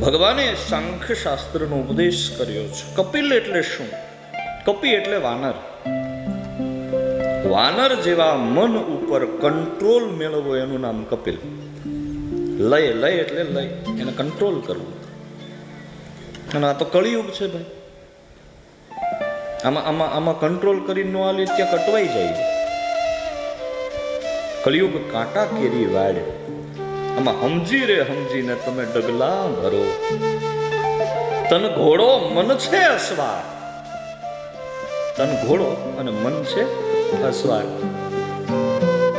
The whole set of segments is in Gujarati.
ભગવાને સાંખ્ય શાસ્ત્રનો ઉપદેશ કર્યો છે. કપિલ એટલે શું? કપી એટલે વાનર. વાનર જેવા મન ઉપર કંટ્રોલ મેળવવો એનું નામ કપિલ. લય લય એટલે લય. એને કંટ્રોલ કરવું. અને આ તો કળિયુગ છે ભાઈ. આમાં આમાં આમાં કંટ્રોલ કરી ન આલી ત્યાં કટવાઈ જાય. કળિયુગ કાંટા કેરી વાડ આમાં સમજી રે સમજીને તમે ડગલા ભરો. તન ઘોડો મન છે અસવાર. તન ઘોડો અને મન છે અસવાર.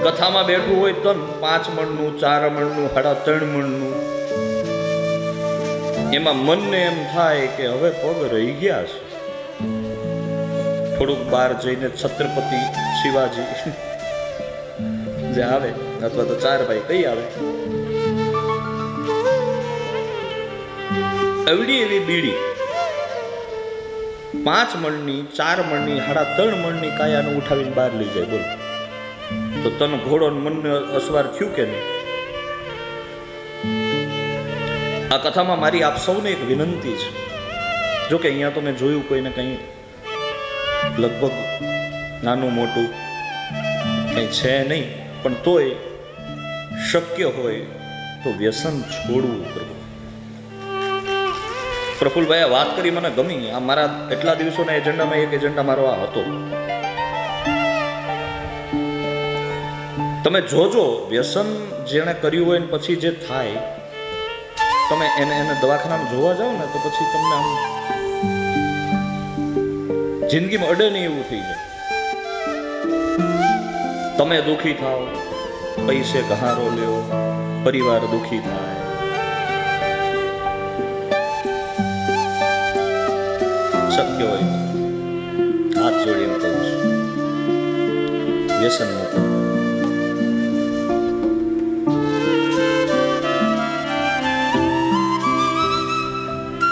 કથામાં બેઠું હોય તન પાંચ મણનું, ચાર મણનું, સાડા ત્રણ મણનું. એમાં મનને એમ થાય કે હવે પગ રહી ગયા છે. થોડુંક બહાર જઈને છત્રપતિ શિવાજી જે આવે, અથવા તો ચાર ભાઈ કઈ આવે? એવડી એવી બીડી. પાંચ મણની, ચાર મણની સાડા ત્રણ મણની કાયાને ઉઠાવીને બહાર લઈ જાય, બોલો. તો તન ઘોડો મનને અસવાર થયું કે નહીં? આ કથામાં મારી આપ સૌને એક વિનંતી છે. જો કે અહીંયા તો મેં જોયું કોઈને કંઈ લગભગ નાનું મોટું કંઈ છે નહીં. પણ તોય શક્ય હોય તો વ્યસન છોડવું પ્રભુ. પ્રફુલભાઈએ વાત કરી મને ગમી. આ મારા એટલા દિવસોના એજન્ડામાં એક એજન્ડા મારો આ હતો. તમે જોજો, વ્યસન જેણે કર્યું હોય ને પછી જે થાય, તમે એને એને દવાખાનામાં જોવા જાઓ ને તો પછી તમને આમ જિંદગીમાં અડે નહીં એવું થઈ જાય. તમે દુખી થાઓ, પૈસે કહારો લ્યો, પરિવાર દુખી થાય. શક્ય હોય હાથ જોડીને કહું છું. વ્યસન મુક્ત